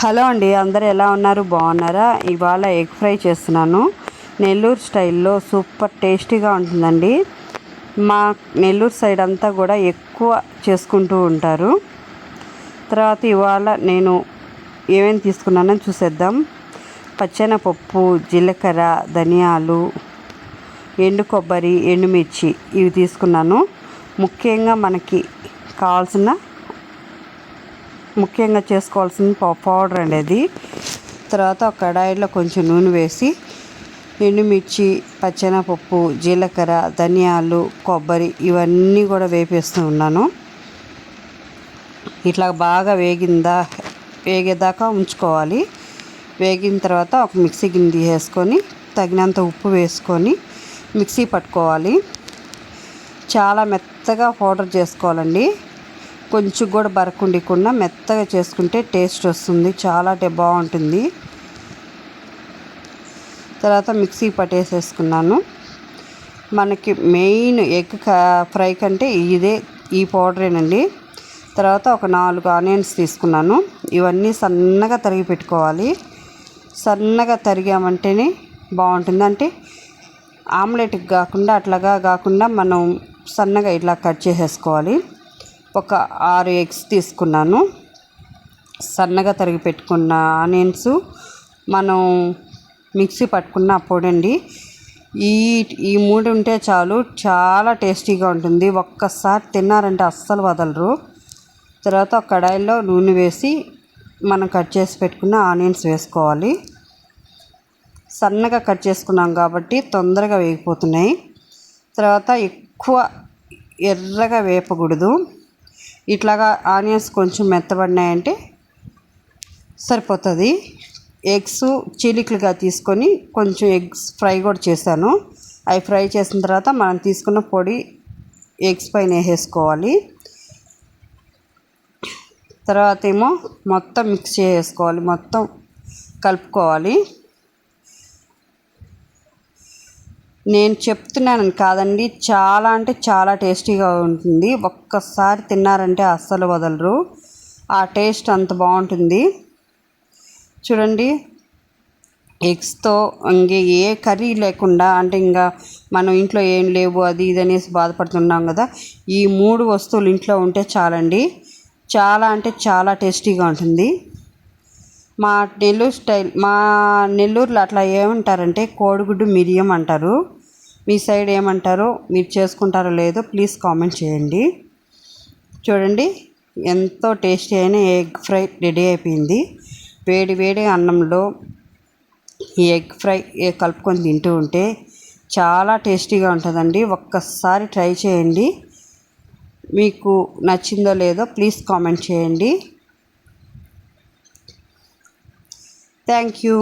Hello అండి అందరు ఎలా ఉన్నారు? బాగున్నారా? ఇవాళ ఎగ్ ఫ్రై చేస్తున్నాను. నెల్లూరు స్టైల్లో సూపర్ టేస్టీగా ఉంటుందండి. మా నెల్లూరు సైడ్ అంతా కూడా ఎక్కువ చేసుకుంటూ ఉంటారు. తర్వాత ఇవాళ నేను ఏమేమి తీసుకున్నానో చూసేద్దాం. పచ్చెనపప్పు జీలకర్ర ధనియాలు ఎండు కొబ్బరి ఎండుమిర్చి ఇవి తీసుకున్నాను. ముఖ్యంగా మనకి కావాల్సిన ముఖ్యంగా చేసుకోవాల్సిన పౌడర్ అండి అది తర్వాత ఒక కడాయిలో కొంచెం నూనె వేసి ఎండుమిర్చి పచ్చెనపప్పు జీలకర్ర ధనియాలు కొబ్బరి ఇవన్నీ కూడా వేపేస్తూ ఉన్నాను. ఇట్లా బాగా వేగిందా వేగేదాకా ఉంచుకోవాలి. వేగిన తర్వాత ఒక మిక్సీ గిన్నె తీసేసుకొని తగినంత ఉప్పు వేసుకొని మిక్సీ పట్టుకోవాలి. చాలా మెత్తగా పౌడర్ చేసుకోవాలండి. కొంచెం కూడా బరకుండకుండా మెత్తగా చేసుకుంటే టేస్ట్ వస్తుంది. చాలా అంటే బాగుంటుంది. తర్వాత మిక్సీ పట్టేసేసుకున్నాను. మనకి మెయిన్ ఎగ్ ఫ్రై కంటే ఇదే ఈ పౌడరేనండి. తర్వాత ఒక నాలుగు ఆనియన్స్ తీసుకున్నాను. ఇవన్నీ సన్నగా తరిగి పెట్టుకోవాలి. సన్నగా తరిగామంటేనే బాగుంటుంది. అంటే ఆమ్లెట్కి కాకుండా అట్లాగా కాకుండా మనం సన్నగా ఇట్లా కట్ చేసేసుకోవాలి. ఒక ఆరు ఎగ్స్ తీసుకున్నాను. సన్నగా తరిగి పెట్టుకున్న ఆనియన్స్ మనం మిక్సీ పట్టుకున్న పొడండి. ఈ ఈ మూడు ఉంటే చాలు చాలా టేస్టీగా ఉంటుంది. ఒక్కసారి తిన్నారంటే అస్సలు వదలరు. తర్వాత ఒక కడాయిలో నూనె వేసి మనం కట్ చేసి పెట్టుకున్న ఆనియన్స్ వేసుకోవాలి. సన్నగా కట్ చేసుకున్నాం కాబట్టి తొందరగా వేగిపోతున్నాయి. తర్వాత ఎక్కువ ఎర్రగా వేపకూడదు. ఇట్లాగా ఆనియన్స్ కొంచెం మెత్తబడినాయంటే సరిపోతుంది. ఎగ్స్ చీలికలుగా తీసుకొని కొంచెం ఎగ్స్ ఫ్రై కూడా చేశాను. అవి ఫ్రై చేసిన తర్వాత మనం తీసుకున్న పొడి ఎగ్స్ పైన వేసేసుకోవాలి. తర్వాత ఏమో మొత్తం మిక్స్ చేసుకోవాలి. మొత్తం కలుపుకోవాలి. నేను చెప్తున్నాను కాదండి. చాలా అంటే చాలా టేస్టీగా ఉంటుంది. ఒక్కసారి తిన్నారంటే అస్సలు వదలరు. ఆ టేస్ట్ అంత బాగుంటుంది. చూడండి. ఎగ్స్తో ఇంకే ఏ కర్రీ లేకుండా అంటే ఇంకా మనం ఇంట్లో ఏం లేవు అది ఇది అనేసి బాధపడుతున్నాం కదా. ఈ మూడు వస్తువులు ఇంట్లో ఉంటే చాలండి. చాలా అంటే చాలా టేస్టీగా ఉంటుంది. మా నెల్లూరు స్టైల్ మా నెల్లూరులో అట్లా ఏమంటారంటే కోడిగుడ్డు మిరియం అంటారు. మీ సైడ్ ఏమంటారో మీరు చేసుకుంటారో లేదో ప్లీజ్ కామెంట్ చేయండి. చూడండి ఎంతో టేస్టీ అయిన ఎగ్ ఫ్రై రెడీ అయిపోయింది. వేడి వేడి అన్నంలో ఈ ఎగ్ ఫ్రై కలుపుకొని తింటూ ఉంటే చాలా టేస్టీగా ఉంటుందండి. ఒక్కసారి ట్రై చేయండి. మీకు నచ్చిందో లేదో ప్లీజ్ కామెంట్ చేయండి. Thank you